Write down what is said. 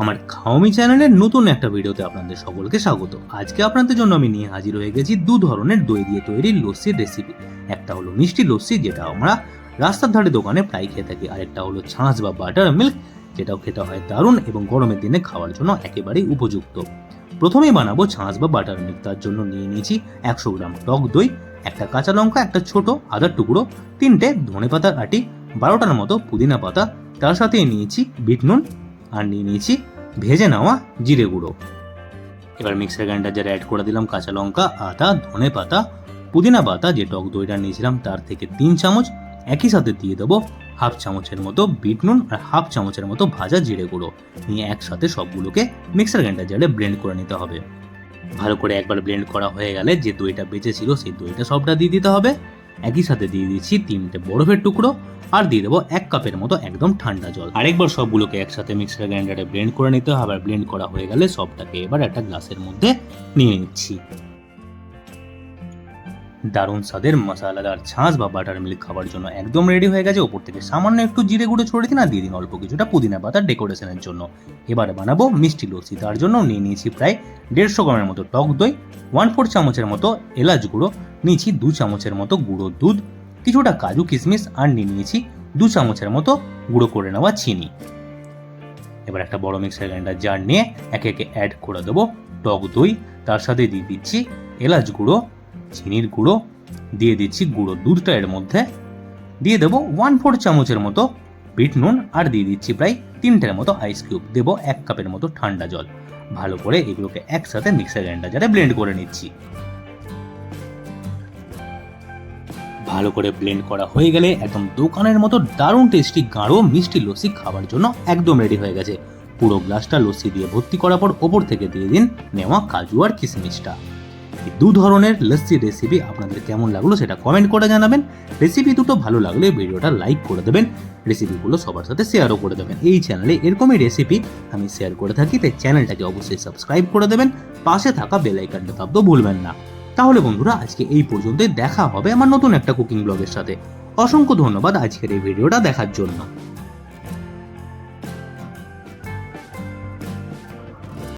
আমার খাওয়ামি চ্যানেলের নতুন একটা ভিডিওতে আপনাদের সকলকে স্বাগত। আজকে আপনাদের জন্য আমি নিয়ে হাজির হয়ে গেছি দু ধরনের দই দিয়ে তৈরি লস্যির রেসিপি একটা হলো মিষ্টি লস্যি, যেটা আমরা রাস্তার ধারে দোকানে প্রায় খেয়ে থাকি। আরেকটা হলো ছাঁচ বা বাটার মিল্ক যেটাও খেতে হয় দারুণ এবং গরমের দিনে খাওয়ার জন্য একেবারেই উপযুক্ত। প্রথমেই বানাবো ছাঁচ বা বাটার মিল্ক তার জন্য নিয়ে নিয়েছি একশো গ্রাম টক দই, একটা কাঁচা লঙ্কা, একটা ছোট আদার টুকরো, তিনটে ধনে পাতার আটি, বারোটার মতো পুদিনা পাতা। তার সাথে নিয়েছি বিট নুন আর নিয়ে নিয়েছি। ভেজে নেওয়া জিরে গুঁড়ো। এবার মিক্সার গ্রাইন্ডার যারা অ্যাড করে দিলাম কাঁচা লঙ্কা, আদা, ধনে পাতা, পুদিনা পাতা, যে টক দইটা নিয়েছিলাম তার থেকে তিন চামচ। একই সাথে দিয়ে দেবো হাফ চামচের মতো বিট নুন আর হাফ চামচের মতো ভাজা জিরে গুঁড়ো। নিয়ে একসাথে সবগুলোকে মিক্সার গ্রাইন্ডার জারে ব্লেন্ড করে নিতে হবে। ভালো করে একবার ব্লেন্ড করা হয়ে গেলে যে দইটা বেঁচে ছিল সেই দইটা সবটা দিয়ে দিতে হবে। একই সাথে দিয়ে দিচ্ছি তিনটে বরফের টুকরো আর দিয়ে দেবো এক কাপের মতো একদম ঠান্ডা জল। আরেকবার সবগুলোকে একসাথে মিক্সার গ্রাইন্ডারে ব্লেন্ড করে নিতে হবে। আর ব্লেন্ড করা হয়ে গেলে সবটাকে এবার একটা গ্লাসের মধ্যে নিয়ে নিচ্ছি। দারুণ স্বাদের মশলাদার ছাঁচ বা বাটার মিল্ক খাবার জন্য একদম রেডি হয়ে গেছে ওপর থেকে। সামান্য একটু জিরে গুঁড়ো ছড়িয়ে দিন আর দিয়ে দিন অল্প কিছুটা পুদিনা পাতা ডেকোরেশনের জন্য। এবারে বানাবো মিষ্টি লস্যি। তার জন্য নিয়ে নিয়েছি প্রায় দেড়শো গ্রামের মতো টক দই ওয়ান ফোর চামচের মতো এলাচ গুঁড়ো, নিয়েছি দু চামচের মতো গুঁড়ো দুধ, কিছুটা কাজু কিশমিশ আর নিয়ে নিয়েছি দু চামচের মতো গুঁড়ো করে নেওয়া চিনি। এবার একটা বড় মিক্সার গ্রাইন্ডার জার নিয়ে একে একে অ্যাড করে দেবো টক দই। তার সাথে দিয়ে দিচ্ছি এলাচ গুঁড়ো চিনির গুঁড়ো, দিয়ে দিচ্ছি গুঁড়ো দুধটা এর মধ্যে। দিয়ে দেবো ওয়ান ফোর চামচের মতো বিট নুন আর দিয়ে দিচ্ছি প্রায় তিনটের মতো আইস কিউব দেবো এক কাপের মতো ঠান্ডা জল। ভালো করে এগুলোকে একসাথে মিক্সার গ্রাইন্ডার ব্লেন্ড করে নিচ্ছি। ভালো করে ব্লেন্ড করা হয়ে গেলে একদম দোকানের মতো দারুণ টেস্টি গাঢ় মিষ্টি লস্যি খাবার জন্য একদম রেডি হয়ে গেছে। পুরো গ্লাসটা লস্যি দিয়ে ভর্তি করার পর ওপর থেকে দিয়ে দিন নেওয়া কাজু আর কিশমিশটা। দু ধরনের লস্যি রেসিপি আপনাদের কেমন লাগল সেটা কমেন্ট করে জানাবেন। রেসিপি দুটো ভালো লাগলে ভিডিওটা লাইক করে দেবেন রেসিপিগুলো সবার সাথে শেয়ারও করে দেবেন। এই চ্যানেলে এরকমই রেসিপি আমি শেয়ার করে থাকি, তাই চ্যানেলটাকে অবশ্যই সাবস্ক্রাইব করে দেবেন, পাশে থাকা বেল আইকনটা দাবতেও ভুলবেন না। তাহলে বন্ধুরা, আজকে এই পর্যন্তই, দেখা হবে আমার নতুন একটা কুকিং ব্লগের সাথে। অসংখ্য ধন্যবাদ আজকের এই ভিডিওটা দেখার জন্য।